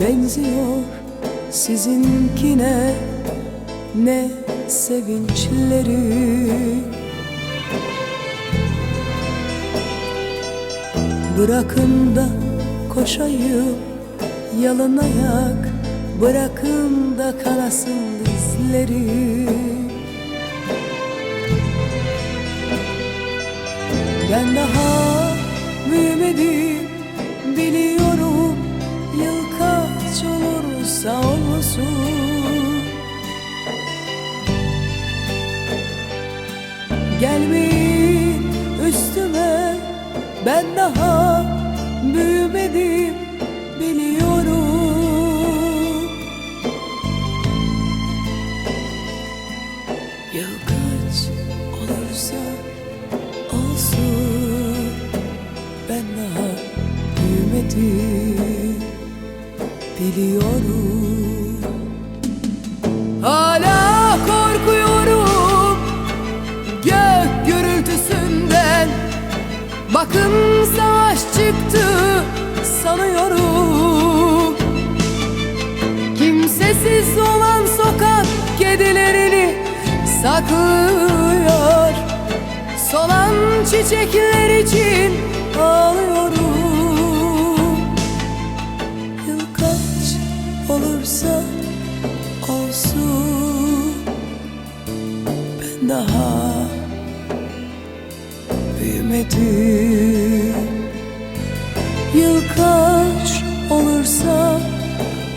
Benziyor sizinkine. Ne sevinçleri. Bırakın da koşayım yalın ayak. Bırakın da kanasın dizleri Ben daha büyümedim Gelmeyin üstüme ben daha büyümedim biliyorum. Yıl kaç olursa olsun Ben daha büyümedim biliyorum Bakın savaş çıktı sanıyorum. Kimsesiz olan sokak kedilerini saklıyor. Solan çiçekler için ağlıyorum. Yıl kaç olursa olsun Ben daha büyümedim Yıl kaç olursa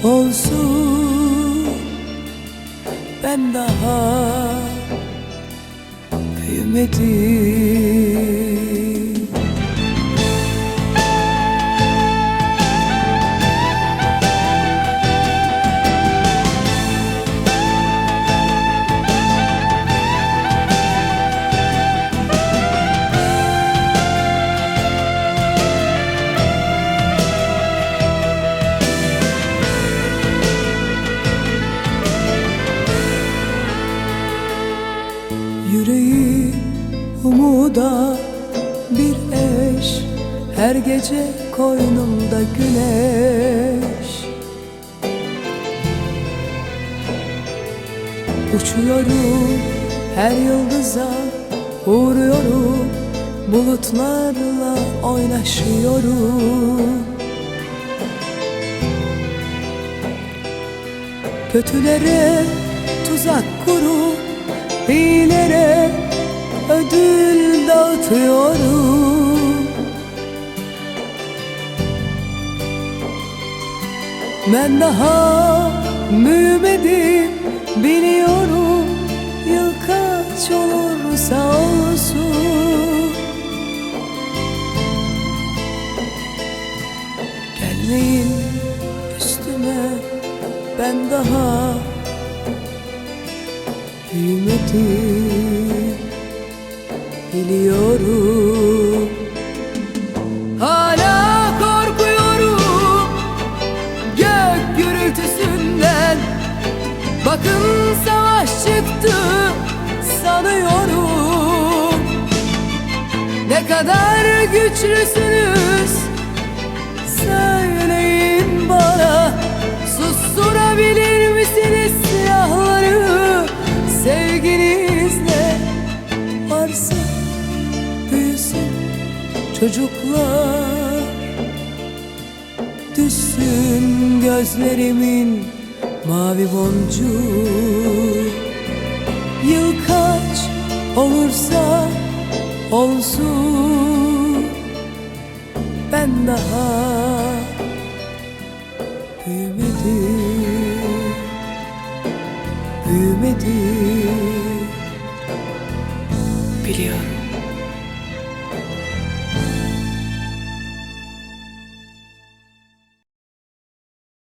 olsun. Ben daha büyümedim bir eş Her gece koynumda güneş. Uçuyorum her yıldıza uğruyorum Bulutlarla oynaşıyorum. Kötülere tuzak kurup İyilere ödül dağıtıyorum Ben daha büyümedim biliyorum Yıl kaç olursa olsun. Gelmeyin üstüme ben daha büyümedim biliyorum Ne kadar güçlüsünüz. Söyleyin bana Susturabilir misiniz silahları sevginizle Varsa büyüsün çocuklar. Düşsün gözlerimin mavi boncuğu. Yıl kaç olursa olsun Ben daha büyümedim Büyümedim Biliyorum